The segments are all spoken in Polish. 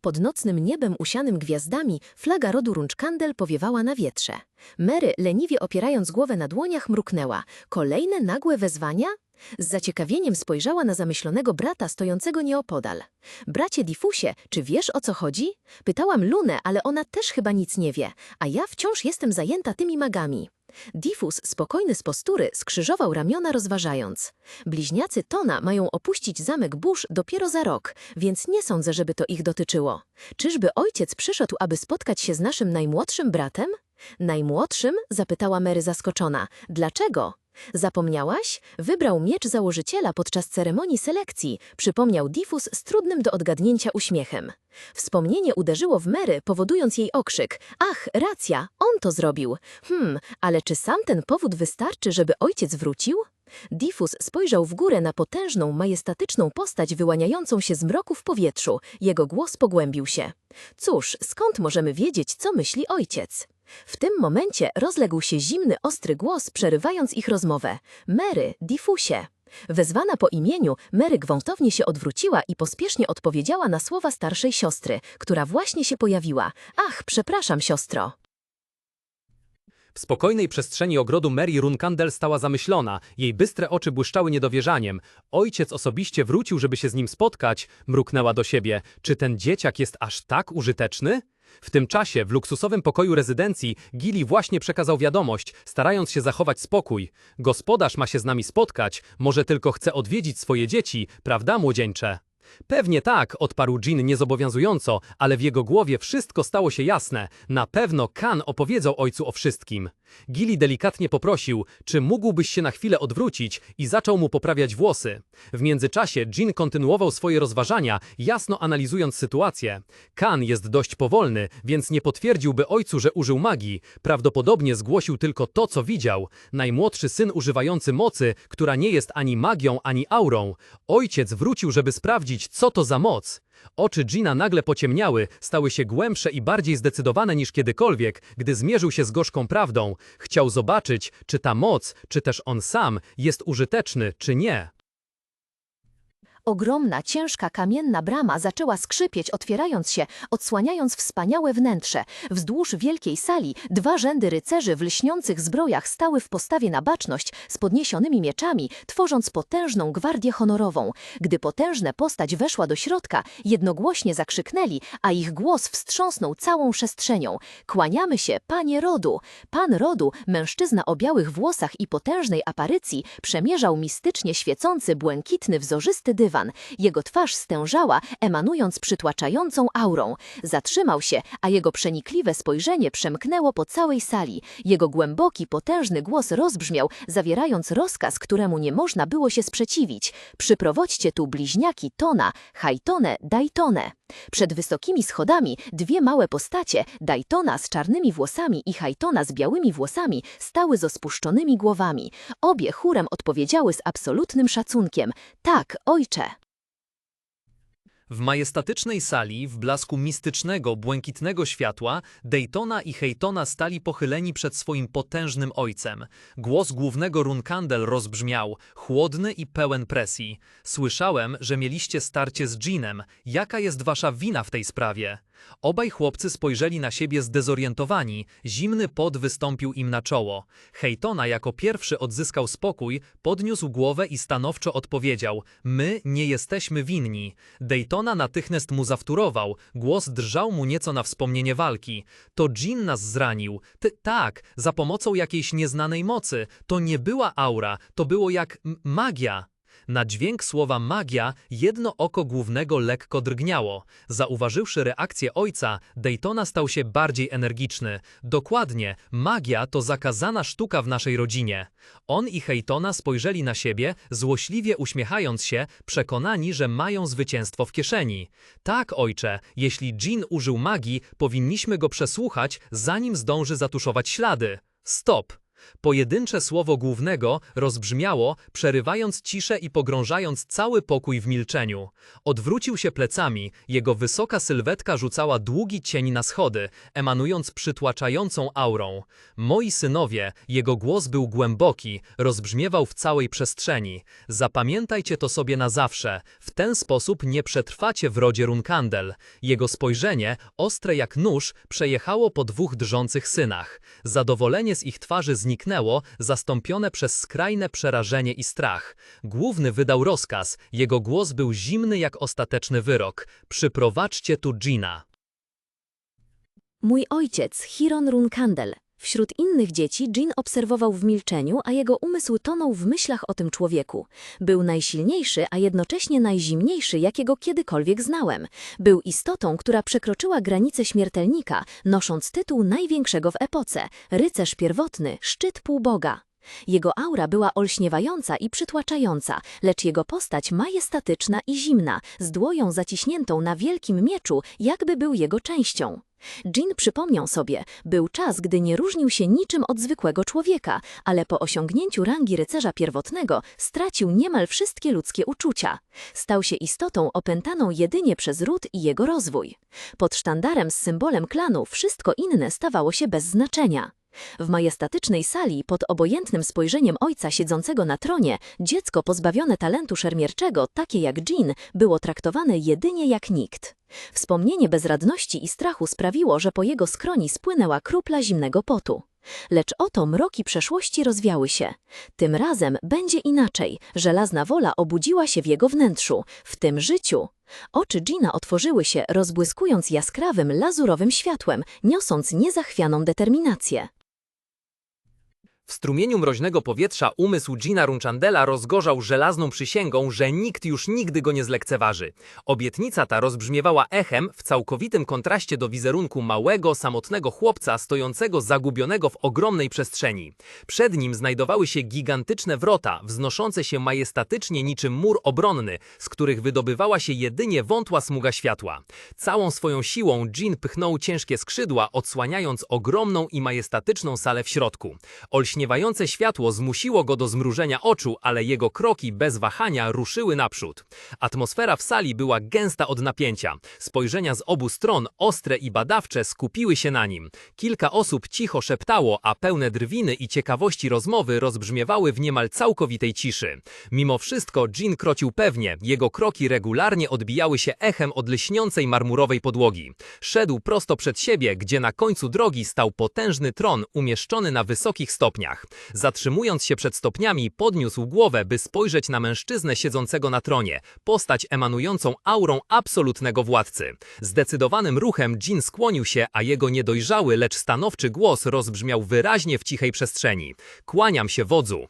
Pod nocnym niebem usianym gwiazdami flaga rodu Runczkandel powiewała na wietrze. Mary, leniwie opierając głowę na dłoniach, mruknęła. Kolejne nagłe wezwania? Z zaciekawieniem spojrzała na zamyślonego brata stojącego nieopodal. Bracie Diffusie, czy wiesz o co chodzi? Pytałam Lunę, ale ona też chyba nic nie wie, a ja wciąż jestem zajęta tymi magami. Diffus, spokojny z postury, skrzyżował ramiona rozważając. Bliźniacy Tona mają opuścić zamek Bush dopiero za rok, więc nie sądzę, żeby to ich dotyczyło. Czyżby ojciec przyszedł, aby spotkać się z naszym najmłodszym bratem? Najmłodszym? zapytała Mary zaskoczona. Dlaczego? Zapomniałaś? Wybrał miecz założyciela podczas ceremonii selekcji, przypomniał Diffus z trudnym do odgadnięcia uśmiechem. Wspomnienie uderzyło w Mary, powodując jej okrzyk. Ach, racja, on to zrobił. Hmm, ale czy sam ten powód wystarczy, żeby ojciec wrócił? Diffus spojrzał w górę na potężną, majestatyczną postać wyłaniającą się z mroku w powietrzu. Jego głos pogłębił się. Cóż, skąd możemy wiedzieć, co myśli ojciec? W tym momencie rozległ się zimny, ostry głos, przerywając ich rozmowę. Mary, Diffusie. Wezwana po imieniu, Mary gwałtownie się odwróciła i pospiesznie odpowiedziała na słowa starszej siostry, która właśnie się pojawiła. Ach, przepraszam, siostro. W spokojnej przestrzeni ogrodu Mary Runkandel stała zamyślona, jej bystre oczy błyszczały niedowierzaniem. Ojciec osobiście wrócił, żeby się z nim spotkać, mruknęła do siebie. Czy ten dzieciak jest aż tak użyteczny? W tym czasie w luksusowym pokoju rezydencji Gili właśnie przekazał wiadomość, starając się zachować spokój. Gospodarz ma się z nami spotkać, może tylko chce odwiedzić swoje dzieci, prawda młodzieńcze? Pewnie tak, odparł Jean niezobowiązująco, ale w jego głowie wszystko stało się jasne. Na pewno Kan opowiedzał ojcu o wszystkim. Gili delikatnie poprosił, czy mógłbyś się na chwilę odwrócić i zaczął mu poprawiać włosy. W międzyczasie Jean kontynuował swoje rozważania, jasno analizując sytuację. Kan jest dość powolny, więc nie potwierdziłby ojcu, że użył magii. Prawdopodobnie zgłosił tylko to, co widział. Najmłodszy syn używający mocy, która nie jest ani magią, ani aurą. Ojciec wrócił, żeby sprawdzić, co to za moc. Oczy Gina nagle pociemniały, stały się głębsze i bardziej zdecydowane niż kiedykolwiek, gdy zmierzył się z gorzką prawdą. Chciał zobaczyć, czy ta moc, czy też on sam jest użyteczny, czy nie. Ogromna, ciężka, kamienna brama zaczęła skrzypieć, otwierając się, odsłaniając wspaniałe wnętrze. Wzdłuż wielkiej sali dwa rzędy rycerzy w lśniących zbrojach stały w postawie na baczność z podniesionymi mieczami, tworząc potężną gwardię honorową. Gdy potężna postać weszła do środka, jednogłośnie zakrzyknęli, a ich głos wstrząsnął całą przestrzenią. Kłaniamy się, panie rodu! Pan rodu, mężczyzna o białych włosach i potężnej aparycji, przemierzał mistycznie świecący, błękitny, wzorzysty dywan. Jego twarz stężała, emanując przytłaczającą aurą. Zatrzymał się, a jego przenikliwe spojrzenie przemknęło po całej sali. Jego głęboki, potężny głos rozbrzmiał, zawierając rozkaz, któremu nie można było się sprzeciwić. Przyprowadźcie tu bliźniaki Tona, Hajtone, Dajtone. Przed wysokimi schodami dwie małe postacie, Daytona z czarnymi włosami i Hajtona z białymi włosami, stały z ospuszczonymi głowami. Obie chórem odpowiedziały z absolutnym szacunkiem. Tak, ojcze. W majestatycznej sali, w blasku mistycznego, błękitnego światła, Daytona i Hejtona stali pochyleni przed swoim potężnym ojcem. Głos głównego Runkandel rozbrzmiał, chłodny i pełen presji. Słyszałem, że mieliście starcie z Jeanem. Jaka jest wasza wina w tej sprawie? Obaj chłopcy spojrzeli na siebie zdezorientowani, zimny pot wystąpił im na czoło. Hejtona jako pierwszy odzyskał spokój, podniósł głowę i stanowczo odpowiedział: My nie jesteśmy winni. Daytona natychmiast mu zawtórował, głos drżał mu nieco na wspomnienie walki. To Jean nas zranił. Ty, tak, za pomocą jakiejś nieznanej mocy. To nie była aura, to było jak magia. Na dźwięk słowa magia jedno oko głównego lekko drgniało. Zauważywszy reakcję ojca, Daytona stał się bardziej energiczny. Dokładnie, magia to zakazana sztuka w naszej rodzinie. On i Hejtona spojrzeli na siebie, złośliwie uśmiechając się, przekonani, że mają zwycięstwo w kieszeni. Tak, ojcze, jeśli Jean użył magii, powinniśmy go przesłuchać, zanim zdąży zatuszować ślady. Stop! Pojedyncze słowo głównego rozbrzmiało, przerywając ciszę i pogrążając cały pokój w milczeniu. Odwrócił się plecami, jego wysoka sylwetka rzucała długi cień na schody, emanując przytłaczającą aurą. Moi synowie, jego głos był głęboki, rozbrzmiewał w całej przestrzeni. Zapamiętajcie to sobie na zawsze, w ten sposób nie przetrwacie w rodzie Runkandel. Jego spojrzenie, ostre jak nóż, przejechało po dwóch drżących synach. Zadowolenie z ich twarzy zniknęło, zastąpione przez skrajne przerażenie i strach. Główny wydał rozkaz, jego głos był zimny jak ostateczny wyrok. Przyprowadźcie tu Gina. Mój ojciec, Hiron Runkandel. Wśród innych dzieci Jean obserwował w milczeniu, a jego umysł tonął w myślach o tym człowieku. Był najsilniejszy, a jednocześnie najzimniejszy, jakiego kiedykolwiek znałem. Był istotą, która przekroczyła granicę śmiertelnika, nosząc tytuł największego w epoce – rycerz pierwotny, szczyt półboga. Jego aura była olśniewająca i przytłaczająca, lecz jego postać majestatyczna i zimna, z dłoją zaciśniętą na wielkim mieczu, jakby był jego częścią. Jean przypomniał sobie, był czas, gdy nie różnił się niczym od zwykłego człowieka, ale po osiągnięciu rangi rycerza pierwotnego stracił niemal wszystkie ludzkie uczucia. Stał się istotą opętaną jedynie przez ród i jego rozwój. Pod sztandarem z symbolem klanu wszystko inne stawało się bez znaczenia. W majestatycznej sali, pod obojętnym spojrzeniem ojca siedzącego na tronie, dziecko pozbawione talentu szermierczego, takie jak Jean, było traktowane jedynie jak nikt. Wspomnienie bezradności i strachu sprawiło, że po jego skroni spłynęła krupla zimnego potu. Lecz oto mroki przeszłości rozwiały się. Tym razem będzie inaczej. Żelazna wola obudziła się w jego wnętrzu, w tym życiu. Oczy Gina otworzyły się, rozbłyskując jaskrawym, lazurowym światłem, niosąc niezachwianą determinację. W strumieniu mroźnego powietrza umysł Gina Runchandela rozgorzał żelazną przysięgą, że nikt już nigdy go nie zlekceważy. Obietnica ta rozbrzmiewała echem w całkowitym kontraście do wizerunku małego, samotnego chłopca stojącego zagubionego w ogromnej przestrzeni. Przed nim znajdowały się gigantyczne wrota, wznoszące się majestatycznie niczym mur obronny, z których wydobywała się jedynie wątła smuga światła. Całą swoją siłą Jean pchnął ciężkie skrzydła, odsłaniając ogromną i majestatyczną salę w środku. Olśniewające światło zmusiło go do zmrużenia oczu, ale jego kroki bez wahania ruszyły naprzód. Atmosfera w sali była gęsta od napięcia. Spojrzenia z obu stron, ostre i badawcze, skupiły się na nim. Kilka osób cicho szeptało, a pełne drwiny i ciekawości rozmowy rozbrzmiewały w niemal całkowitej ciszy. Mimo wszystko Jean krocił pewnie, jego kroki regularnie odbijały się echem od lśniącej marmurowej podłogi. Szedł prosto przed siebie, gdzie na końcu drogi stał potężny tron umieszczony na wysokich stopniach. Zatrzymując się przed stopniami, podniósł głowę, by spojrzeć na mężczyznę siedzącego na tronie, postać emanującą aurą absolutnego władcy. Zdecydowanym ruchem Jin skłonił się, a jego niedojrzały, lecz stanowczy głos rozbrzmiał wyraźnie w cichej przestrzeni. Kłaniam się wodzu.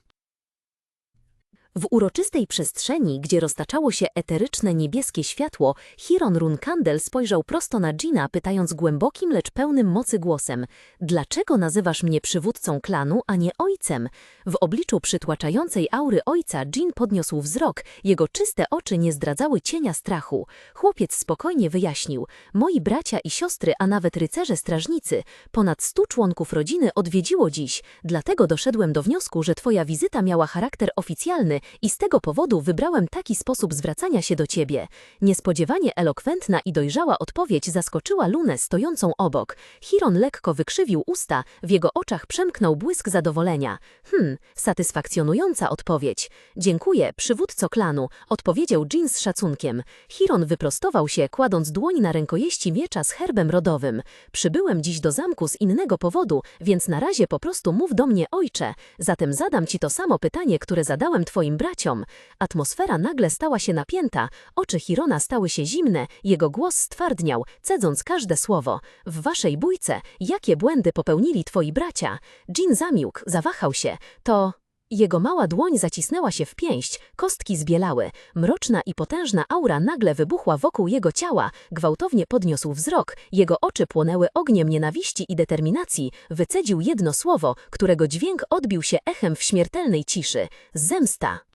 W uroczystej przestrzeni, gdzie roztaczało się eteryczne niebieskie światło, Hiron Runkandel spojrzał prosto na Gina, pytając głębokim, lecz pełnym mocy głosem: Dlaczego nazywasz mnie przywódcą klanu, a nie ojcem? W obliczu przytłaczającej aury ojca Jin podniósł wzrok, jego czyste oczy nie zdradzały cienia strachu. Chłopiec spokojnie wyjaśnił: Moi bracia i siostry, a nawet rycerze strażnicy, ponad stu członków rodziny odwiedziło dziś, dlatego doszedłem do wniosku, że twoja wizyta miała charakter oficjalny i z tego powodu wybrałem taki sposób zwracania się do ciebie. Niespodziewanie elokwentna i dojrzała odpowiedź zaskoczyła Lunę stojącą obok. Chiron lekko wykrzywił usta, w jego oczach przemknął błysk zadowolenia. Hmm, satysfakcjonująca odpowiedź. Dziękuję, przywódco klanu, odpowiedział Jean z szacunkiem. Chiron wyprostował się, kładąc dłoń na rękojeści miecza z herbem rodowym. Przybyłem dziś do zamku z innego powodu, więc na razie po prostu mów do mnie ojcze. Zatem zadam ci to samo pytanie, które zadałem twoim braciom. Atmosfera nagle stała się napięta, oczy Hirona stały się zimne, jego głos stwardniał, cedząc każde słowo. W waszej bójce, jakie błędy popełnili twoi bracia? Jean zamilkł, zawahał się. To... Jego mała dłoń zacisnęła się w pięść, kostki zbielały. Mroczna i potężna aura nagle wybuchła wokół jego ciała, gwałtownie podniósł wzrok, jego oczy płonęły ogniem nienawiści i determinacji, wycedził jedno słowo, którego dźwięk odbił się echem w śmiertelnej ciszy. Zemsta.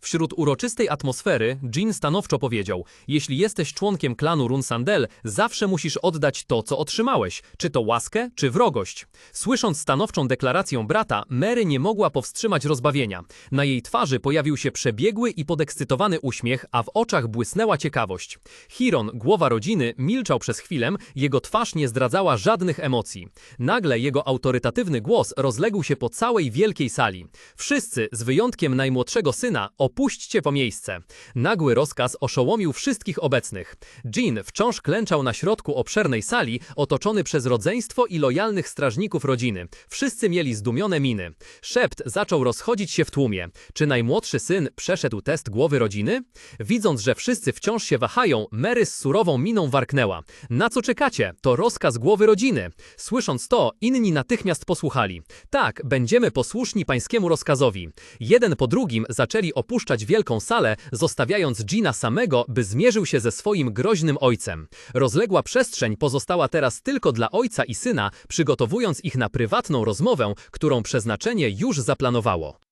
Wśród uroczystej atmosfery Jean stanowczo powiedział: Jeśli jesteś członkiem klanu Runsandel, zawsze musisz oddać to, co otrzymałeś, czy to łaskę, czy wrogość. Słysząc stanowczą deklarację brata, Mary nie mogła powstrzymać rozbawienia. Na jej twarzy pojawił się przebiegły i podekscytowany uśmiech, a w oczach błysnęła ciekawość. Chiron, głowa rodziny, milczał przez chwilę, jego twarz nie zdradzała żadnych emocji. Nagle jego autorytatywny głos rozległ się po całej wielkiej sali. Wszyscy, z wyjątkiem najmłodszego syna, opuśćcie to miejsce. Nagły rozkaz oszołomił wszystkich obecnych. Jean wciąż klęczał na środku obszernej sali, otoczony przez rodzeństwo i lojalnych strażników rodziny. Wszyscy mieli zdumione miny. Szept zaczął rozchodzić się w tłumie. Czy najmłodszy syn przeszedł test głowy rodziny? Widząc, że wszyscy wciąż się wahają, Mary z surową miną warknęła. Na co czekacie? To rozkaz głowy rodziny. Słysząc to, inni natychmiast posłuchali. Tak, będziemy posłuszni pańskiemu rozkazowi. Jeden po drugim zaczęli opuszczać wielką salę, zostawiając Gina samego, by zmierzył się ze swoim groźnym ojcem. Rozległa przestrzeń pozostała teraz tylko dla ojca i syna, przygotowując ich na prywatną rozmowę, którą przeznaczenie już zaplanowało.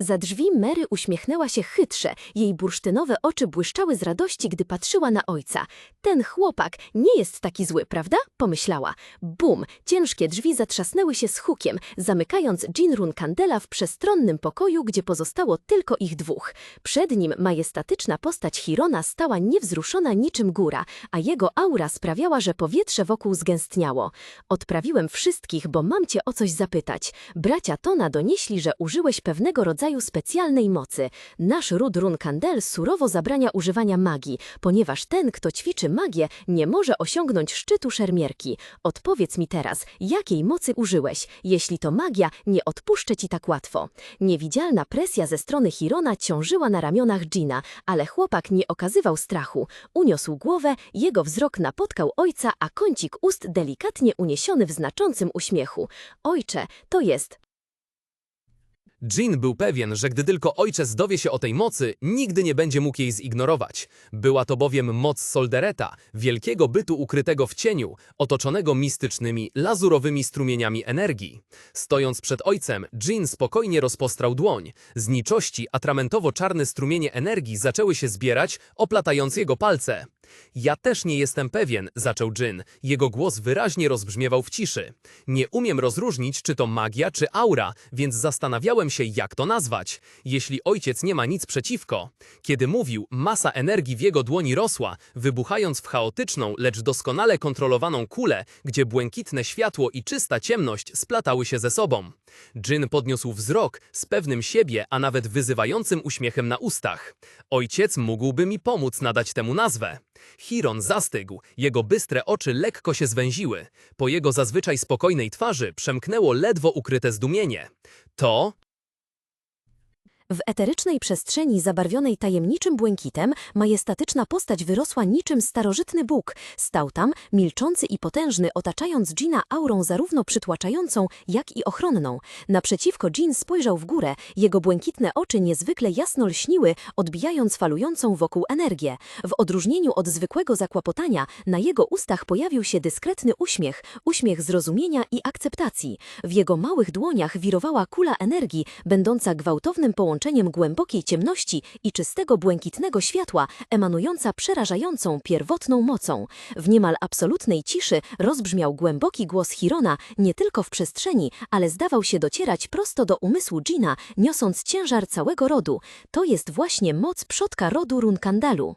Za drzwi Mary uśmiechnęła się chytrze. Jej bursztynowe oczy błyszczały z radości, gdy patrzyła na ojca. Ten chłopak nie jest taki zły, prawda? Pomyślała. Bum! Ciężkie drzwi zatrzasnęły się z hukiem, zamykając Jean Runcandela w przestronnym pokoju, gdzie pozostało tylko ich dwóch. Przed nim majestatyczna postać Chirona stała niewzruszona niczym góra, a jego aura sprawiała, że powietrze wokół zgęstniało. Odprawiłem wszystkich, bo mam cię o coś zapytać. Bracia Tona donieśli, że użyłeś pewnego rodzaju specjalnej mocy. Nasz ród Runkandel surowo zabrania używania magii, ponieważ ten, kto ćwiczy magię, nie może osiągnąć szczytu szermierki. Odpowiedz mi teraz, jakiej mocy użyłeś? Jeśli to magia, nie odpuszczę ci tak łatwo. Niewidzialna presja ze strony Hirona ciążyła na ramionach Gina, ale chłopak nie okazywał strachu. Uniosł głowę, jego wzrok napotkał ojca, a kącik ust delikatnie uniesiony w znaczącym uśmiechu. Ojcze, to jest Jean był pewien, że gdy tylko ojciec dowie się o tej mocy, nigdy nie będzie mógł jej zignorować. Była to bowiem moc Soldereta, wielkiego bytu ukrytego w cieniu, otoczonego mistycznymi, lazurowymi strumieniami energii. Stojąc przed ojcem, Jean spokojnie rozpostrał dłoń. Z niczości atramentowo-czarne strumienie energii zaczęły się zbierać, oplatając jego palce. Ja też nie jestem pewien, zaczął Jin. Jego głos wyraźnie rozbrzmiewał w ciszy. Nie umiem rozróżnić, czy to magia, czy aura, więc zastanawiałem się, jak to nazwać. Jeśli ojciec nie ma nic przeciwko. Kiedy mówił, masa energii w jego dłoni rosła, wybuchając w chaotyczną, lecz doskonale kontrolowaną kulę, gdzie błękitne światło i czysta ciemność splatały się ze sobą. Jin podniósł wzrok z pewnym siebie, a nawet wyzywającym uśmiechem na ustach. Ojciec mógłby mi pomóc nadać temu nazwę. Chiron zastygł, jego bystre oczy lekko się zwęziły. Po jego zazwyczaj spokojnej twarzy przemknęło ledwo ukryte zdumienie. To W eterycznej przestrzeni zabarwionej tajemniczym błękitem majestatyczna postać wyrosła niczym starożytny Bóg. Stał tam, milczący i potężny, otaczając Gina aurą zarówno przytłaczającą, jak i ochronną. Naprzeciwko Jean spojrzał w górę, jego błękitne oczy niezwykle jasno lśniły, odbijając falującą wokół energię. W odróżnieniu od zwykłego zakłopotania, na jego ustach pojawił się dyskretny uśmiech, uśmiech zrozumienia i akceptacji. W jego małych dłoniach wirowała kula energii, będąca gwałtownym połączeniem głębokiej ciemności i czystego błękitnego światła, emanująca przerażającą, pierwotną mocą. W niemal absolutnej ciszy rozbrzmiał głęboki głos Hirona, nie tylko w przestrzeni, ale zdawał się docierać prosto do umysłu Gina, niosąc ciężar całego rodu. To jest właśnie moc przodka rodu Runkandalu.